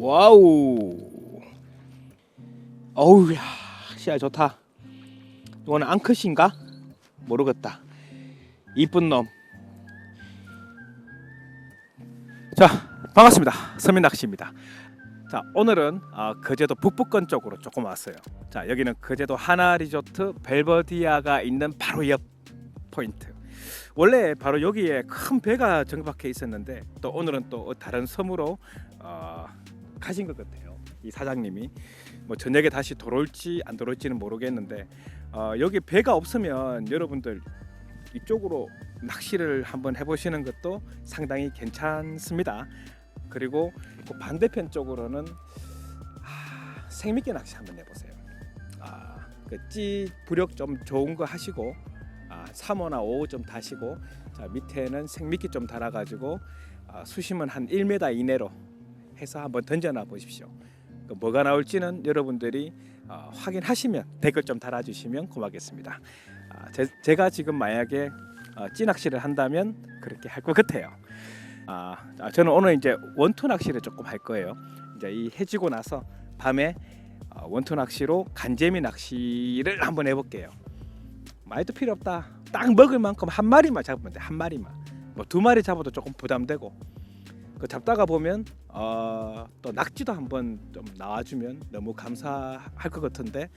와우. 어우야, 시야 좋다. 이거는 앙컷인가? 모르겠다. 이쁜 놈. 자, 반갑습니다. 서민 낚시입니다. 자, 오늘은 어, 거제도 북부권 쪽으로 조금 왔어요. 자, 여기는 거제도 하나 리조트 벨버디아가 있는 바로 옆 포인트. 원래 바로 여기에 큰 배가 정박해 있었는데 또 오늘은 또 다른 섬으로 어, 가신 것 같아요. 이 사장님이 뭐 저녁에 다시 돌아올지 안 돌아올지는 모르겠는데 어, 여기 배가 없으면 여러분들 이쪽으로 낚시를 한번 해보시는 것도 상당히 괜찮습니다. 그리고 그 반대편 쪽으로는 아, 생미끼 낚시 한번 해보세요. 아, 그찌 부력 좀 좋은 거 하시고 아, 3호나 5호 좀 다시고 자 밑에는 생미끼 좀 달아가지고 아, 수심은 한 1m 이내로 해서 한번 던져놔 보십시오. 그 뭐가 나올지는 여러분들이 어, 확인하시면 댓글 좀 달아주시면 고맙겠습니다. 아, 제, 제가 지금 만약에 어, 찌낚시를 한다면 그렇게 할 것 같아요. 아, 아, 저는 오늘 이제 원투 낚시를 조금 할 거예요. 이제 이 해지고 나서 밤에 어, 원투 낚시로 간재미 낚시를 한번 해볼게요. 많이도 필요 없다. 딱 먹을 만큼 한 마리만 잡으면 돼. 한 마리만. 뭐 두 마리 잡아도 조금 부담되고. 그 잡다가 보면 어, 또 낙지도 한번 좀 나와주면 너무 감사할 것 같은데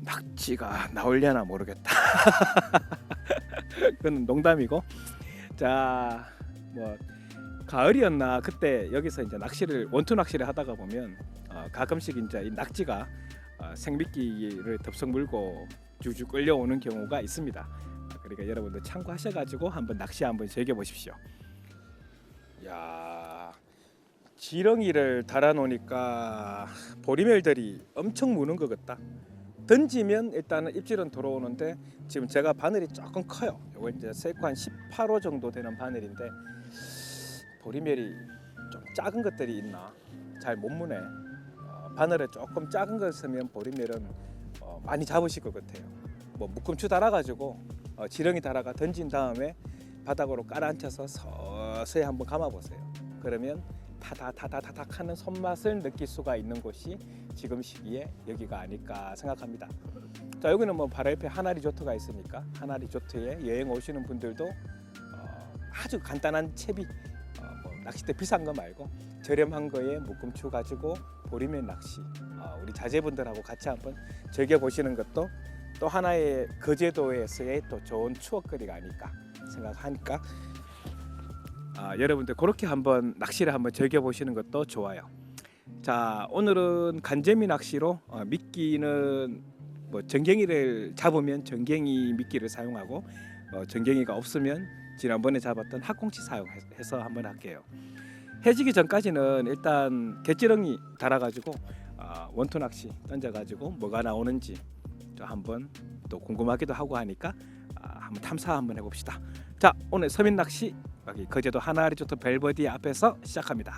낙지가 나올려나 모르겠다. 그건 농담이고. 자, 뭐 가을이었나 그때 여기서 이제 낚시를 원투 낚시를 하다가 보면 어, 가끔씩 이제 이 낙지가 어, 생미끼를 덥석 물고 주주 끌려오는 경우가 있습니다. 그러니까 여러분들 참고하셔가지고 한번 낚시 한번 즐겨 보십시오. 야, 지렁이를 달아놓으니까 보리멸들이 엄청 무는 것 같다. 던지면 일단은 입질은 들어오는데 지금 제가 바늘이 조금 커요. 이거 이제 세코 한 18호 정도 되는 바늘인데 보리멸이 좀 작은 것들이 있나 잘 못 무네. 어, 바늘에 조금 작은 걸 쓰면 보리멸은 어, 많이 잡으실 것 같아요. 뭐 묶음추 달아가지고 어, 지렁이 달아가 던진 다음에 바닥으로 깔아앉혀서 서서히 한번 감아보세요. 그러면 타다타다타닥 하는 손맛을 느낄 수가 있는 곳이 지금 시기에 여기가 아닐까 생각합니다. 자 여기는 뭐 바로 옆에 하나 리조트가 있으니까 하나 리조트에 여행 오시는 분들도 어, 아주 간단한 채비 어, 뭐 낚싯대 비싼 거 말고 저렴한 거에 묶음추 가지고 보리면 낚시 어, 우리 자제분들하고 같이 한번 즐겨 보시는 것도 또 하나의 거제도에서의 또 좋은 추억거리가 아닐까 생각하니까 아, 여러분들 그렇게 한번 낚시를 한번 즐겨 보시는 것도 좋아요. 자 오늘은 간재미 낚시로 어, 미끼는 뭐 전갱이를 잡으면 전갱이 미끼를 사용하고 어, 전갱이가 없으면 지난번에 잡았던 학꽁치 사용해서 한번 할게요. 해지기 전까지는 일단 갯지렁이 달아가지고 어, 원투 낚시 던져가지고 뭐가 나오는지 또 한번 또 궁금하기도 하고 하니까 아, 한번 탐사 한번 해봅시다. 자 오늘 서민 낚시 여기 거제도 하나 리조트 벨버디 앞에서 시작합니다.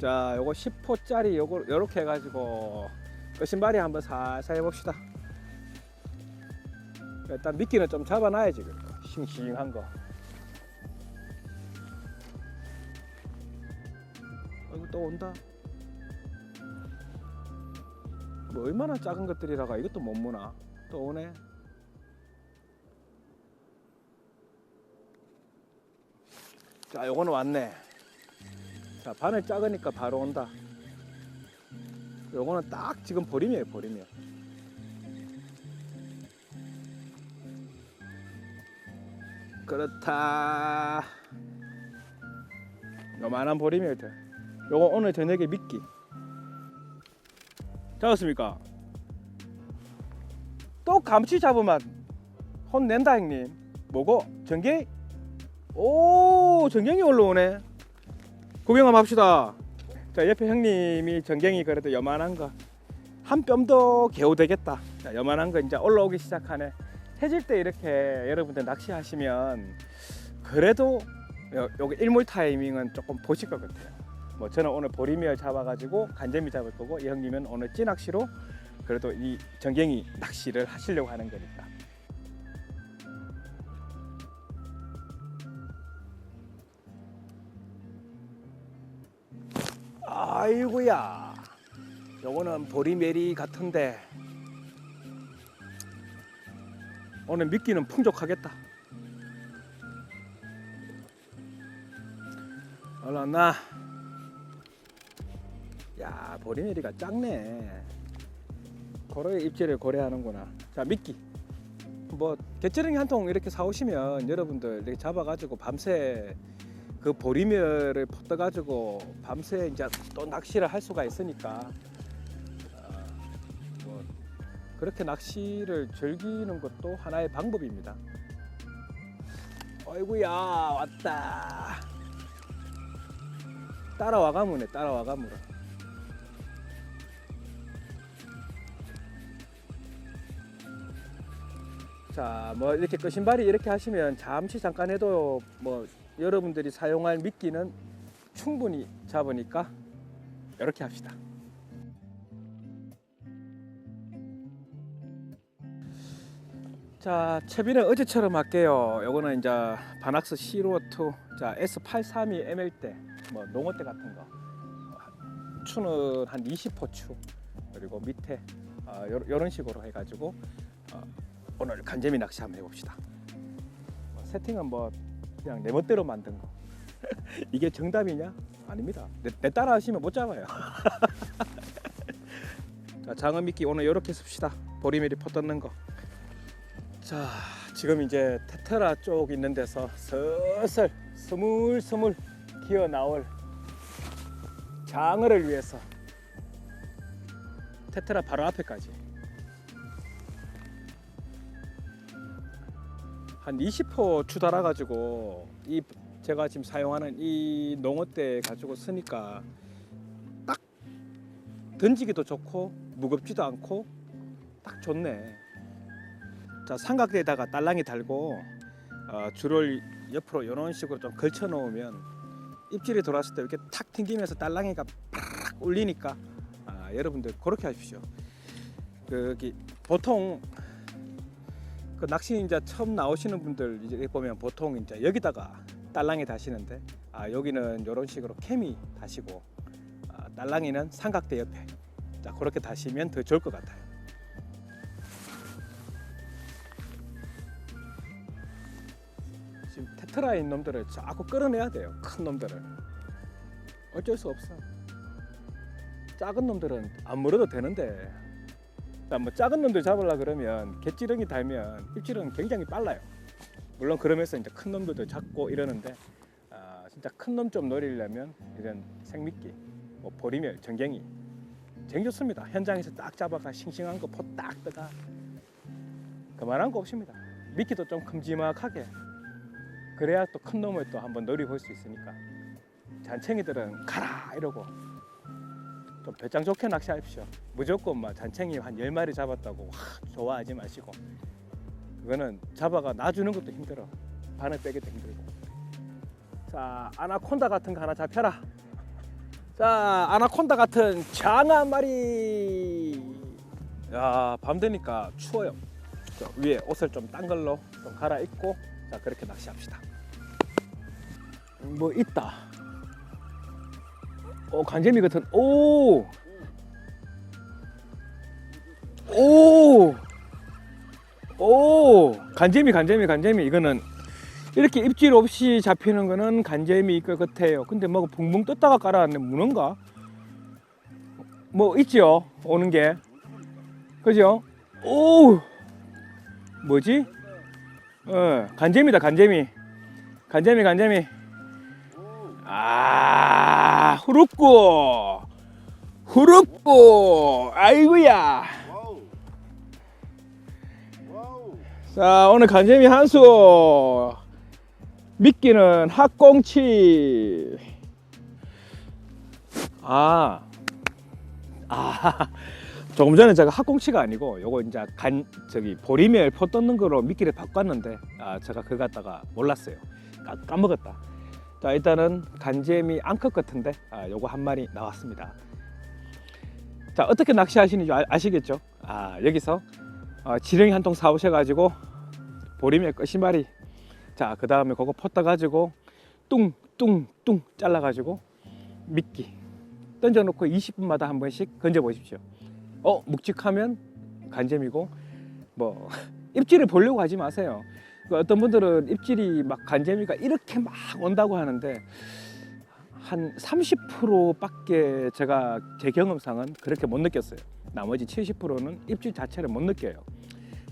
자 요거 10호짜리 요거 요렇게 해 가지고 끝신발이 한번 살살 해 봅시다. 일단 미끼는 좀 잡아 놔야지 그러니까 싱싱한 거. 아이고 또 온다. 뭐 얼마나 작은 것들이라가 이것도 못 무나. 또 오네. 자 요거는 왔네. 자 바늘 작으니까 바로 온다. 요거는 딱 지금 버림이에요 버림이요 그렇다. 요만한 버림이에요 요거 오늘 저녁에 미끼 잡았습니까? 또 감치 잡으면 혼낸다 형님. 뭐고? 전갱? 오 전갱이 올라오네. 구경 한번 합시다. 자 옆에 형님이 전갱이 그래도 요만한 거. 한 뼘도 개우 되겠다. 자 요만한 거 이제 올라오기 시작하네. 해질 때 이렇게 여러분들 낚시하시면 그래도 요, 요거 일몰 타이밍은 조금 보실 것 같아요 뭐 저는 오늘 보리멸 잡아가지고 간재미 잡을 거고 이 형님은 오늘 찌낚시로 그래도 이 전갱이 낚시를 하시려고 하는 거니까. 아이구야. 요거는 보리메리 같은데 오늘 미끼는 풍족하겠다. 얼른 나 야 보리메리가 작네. 고로의 입질을 고려하는구나. 자 미끼. 뭐 개찌렁이 한 통 이렇게 사오시면 여러분들 이렇게 잡아가지고 밤새 그 보리멸을 퍼떠가지고 밤새 이제 또 낚시를 할 수가 있으니까 어, 뭐 그렇게 낚시를 즐기는 것도 하나의 방법입니다. 어이구야 왔다. 따라와 가무네 따라와 가무라. 자, 뭐 이렇게 끄신발이 이렇게 하시면 잠시 잠깐 해도 뭐 여러분들이 사용할 미끼는 충분히 잡으니까 이렇게 합시다. 자, 채비는 어제처럼 할게요. 요거는 이제 바낙스 C2 자 S832 ML대 뭐 농어대 같은 거 추는 한 20호 추 그리고 밑에 어, 요, 요런 식으로 해가지고 어, 오늘 간재미 낚시 한번 해봅시다. 뭐 세팅은 뭐 그냥 내 멋대로 만든 거. 이게 정답이냐? 아닙니다. 내, 내 따라 하시면 못 잡아요. 자, 장어 미끼 오늘 이렇게 씁시다. 보리미리 퍼 떴는 거. 자, 지금 이제 테트라 쪽 있는 데서 슬슬 스물스물 기어 나올 장어를 위해서 테트라 바로 앞에까지 한 20호 추달아 가지고 이 제가 지금 사용하는 이 농어대 가지고 쓰니까 딱 던지기도 좋고 무겁지도 않고 딱 좋네. 자 삼각대에다가 딸랑이 달고 어, 줄을 옆으로 이런 식으로 좀 걸쳐 놓으면 입질이 돌았을 때 이렇게 탁 튕기면서 딸랑이가 팍 울리니까 아, 여러분들 그렇게 하십시오. 그기 보통 그 낚시 이제 처음 나오시는 분들 이제 보면 보통 이제 여기다가 딸랑이 다시는데 아 여기는 이런 식으로 케미 다시고 아, 딸랑이는 삼각대 옆에 자 그렇게 다시면 더 좋을 것 같아요. 지금 테트라인 놈들을 자꾸 끌어내야 돼요. 큰 놈들을 어쩔 수 없어. 작은 놈들은 안 물어도 되는데 자, 뭐 작은 놈들 잡으려 그러면 개찌렁이 달면 입질은 굉장히 빨라요. 물론 그러면서 이제 큰 놈들도 잡고 이러는데 아, 진짜 큰 놈 좀 노리려면 이런 생미끼, 뭐 보리멸, 전갱이 쟁 좋습니다. 현장에서 딱 잡아가 싱싱한 거 포딱 떠가 그만한 거 없습니다. 미끼도 좀 큼지막하게 그래야 또 큰 놈을 또 한번 노려볼 수 있으니까 잔챙이들은 가라 이러고 좀 배짱 좋게 낚시하십시오. 무조건 막 잔챙이 한 10마리 잡았다고 와, 좋아하지 마시고 그거는 잡아가 놔주는 것도 힘들어. 바늘 빼기도 힘들고. 자, 아나콘다 같은 거 하나 잡혀라. 자, 아나콘다 같은 장어 한 마리. 야, 밤 되니까 추워요. 저 위에 옷을 좀 딴 걸로 좀 갈아입고 자, 그렇게 낚시합시다. 뭐 있다. 오, 간재미 같은 오! 오! 오! 간재미 간재미 간재미 이거는 이렇게 입질 없이 잡히는 거는 간재미일 것 같아요. 근데 뭐 붕붕 떴다가 깔아놨네 문어인가? 뭐 있죠 오는 게 그죠? 오! 뭐지? 어 간재미다 간재미 간재미 간재미 아 아이고야. 와우. 와우. 자 오늘 간재미 한수. 미끼는 학꽁치. 아, 아 조금 전에 제가 학꽁치가 아니고 요거 이제 간 저기 보리멸 포 떴는 거로 미끼를 바꿨는데 아 제가 그거 갖다가 몰랐어요. 까, 까먹었다 자 일단은 간재미 암컷 같은데 아 요거 한 마리 나왔습니다 자 어떻게 낚시하시는지 아, 아시겠죠 아 여기서 어, 지렁이 한 통 사오셔 가지고 보리멸 끝이마리 자 그 다음에 그거 퍼 떠가지고 뚱뚱뚱 잘라 가지고 미끼 던져 놓고 20분마다 한 번씩 건져 보십시오. 어 묵직하면 간잼이고 뭐 입질을 보려고 하지 마세요. 그 어떤 분들은 입질이 막 간재미가 이렇게 막 온다고 하는데 한 30%밖에 제가 제 경험상은 그렇게 못 느꼈어요. 나머지 70%는 입질 자체를 못 느껴요.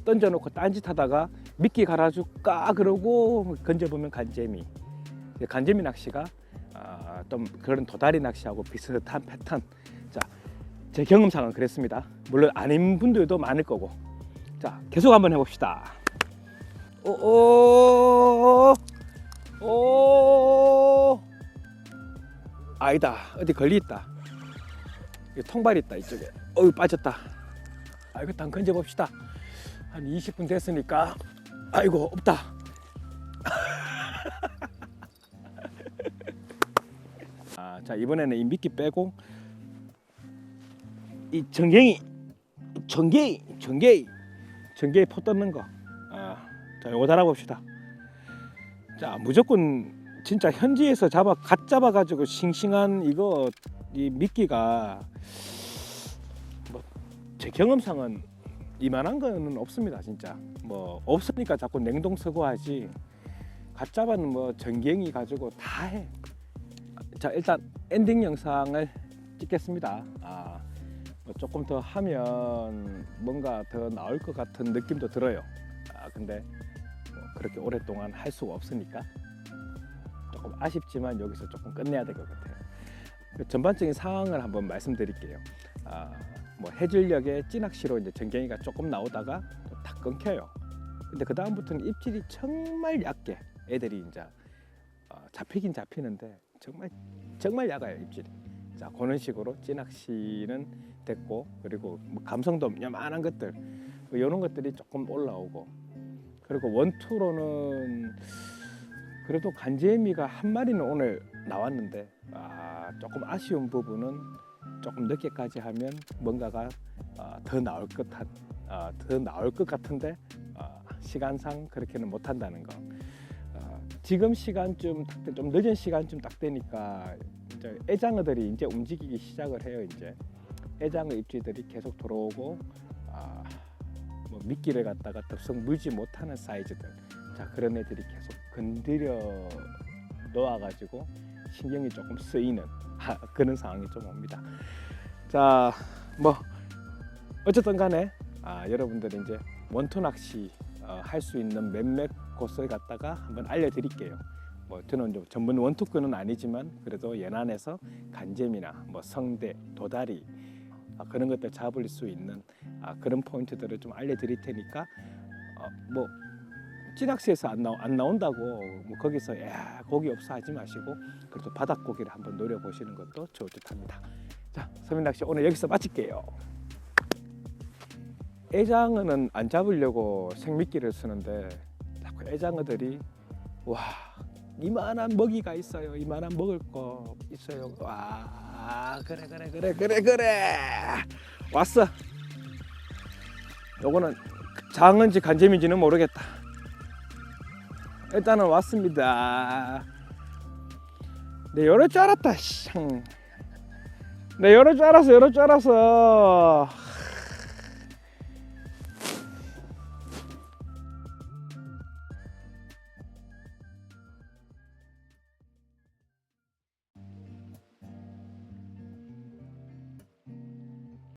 던져놓고 딴짓하다가 미끼 갈아줄까 그러고 건져보면 간재미. 간재미 낚시가 아, 좀 그런 도다리 낚시하고 비슷한 패턴. 자, 제 경험상은 그랬습니다. 물론 아닌 분들도 많을 거고. 자, 계속 한번 해봅시다. 오, 오, 오, 아니다. 어디 걸리 있다. 통발 있다 이쪽에. 어유 빠졌다. 아이고, 단 건져 봅시다. 한 20분 됐으니까. 아이고, 없다. 아, 자 이번에는 이 미끼 빼고 이 전갱이, 전갱이, 전갱이, 전갱이 포 떴는 거. 아, 자, 요거 달아봅시다. 자, 무조건 진짜 현지에서 잡아 갓 잡아 가지고 싱싱한 이거 이 미끼가 뭐 제 경험상은 이만한 거는 없습니다, 진짜. 뭐 없으니까 자꾸 냉동 쓰고 하지. 갓 잡아는 뭐 전갱이 가지고 다 해. 자, 일단 엔딩 영상을 찍겠습니다. 아, 뭐 조금 더 하면 뭔가 더 나올 것 같은 느낌도 들어요. 아, 근데 뭐 그렇게 오랫동안 할 수가 없으니까 조금 아쉽지만 여기서 조금 끝내야 될 것 같아요. 그 전반적인 상황을 한번 말씀드릴게요. 아, 뭐 해질녘에 찌낚시로 이제 전갱이가 조금 나오다가 또탁 끊겨요. 근데 그 다음부터는 입질이 정말 얕게 애들이 이제 어, 잡히긴 잡히는데 정말 정말 얕아요 입질이. 자 그런 식으로 찌낚시는 됐고 그리고 뭐 감성돔 요만한 것들 이런 것들이 조금 올라오고 그리고 원투로는 그래도 간재미가 한 마리는 오늘 나왔는데 아, 조금 아쉬운 부분은 조금 늦게까지 하면 뭔가가 아, 더 나올 것한 아, 더 나올 것 같은데 아, 시간상 그렇게는 못 한다는 거. 아, 지금 시간쯤 딱 돼- 좀 늦은 시간쯤 딱 되니까 이제 애장어들이 이제 움직이기 시작을 해요. 이제 애장어 입질들이 계속 들어오고 미끼를 갖다가 덥석 물지 못하는 사이즈들. 자 그런 애들이 계속 건드려 놓아가지고 신경이 조금 쓰이는 아, 그런 상황이 좀 옵니다. 자, 뭐 어쨌든 간에 아, 여러분들이 이제 원투 낚시 어, 할수 있는 몇몇 곳을 갖다가 한번 알려드릴게요. 뭐 저는 좀 전문 원투권은 아니지만 그래도 연안에서 간잼이나 뭐 성대, 도다리 아, 그런 것들 잡을 수 있는 아, 그런 포인트들을 좀 알려드릴 테니까 어, 뭐 찌낚시에서 안, 나오, 안 나온다고 뭐 거기서 야 고기 없어 하지 마시고 그래도 바닷고기를 한번 노려보시는 것도 좋을 듯합니다. 자, 서민낚시 오늘 여기서 마칠게요. 애장어는 안 잡으려고 생미끼를 쓰는데 자꾸 애장어들이 와 이만한 먹이가 있어요. 이만한 먹을 거 있어요. 와 그래 그래 그래 그래 그래 왔어. 요거는 장어인지 간잼인지는 모르겠다. 일단은 왔습니다. 내 열을 줄 알았다. 씨. 내 열을 줄 알았어. 열을 줄 알았어.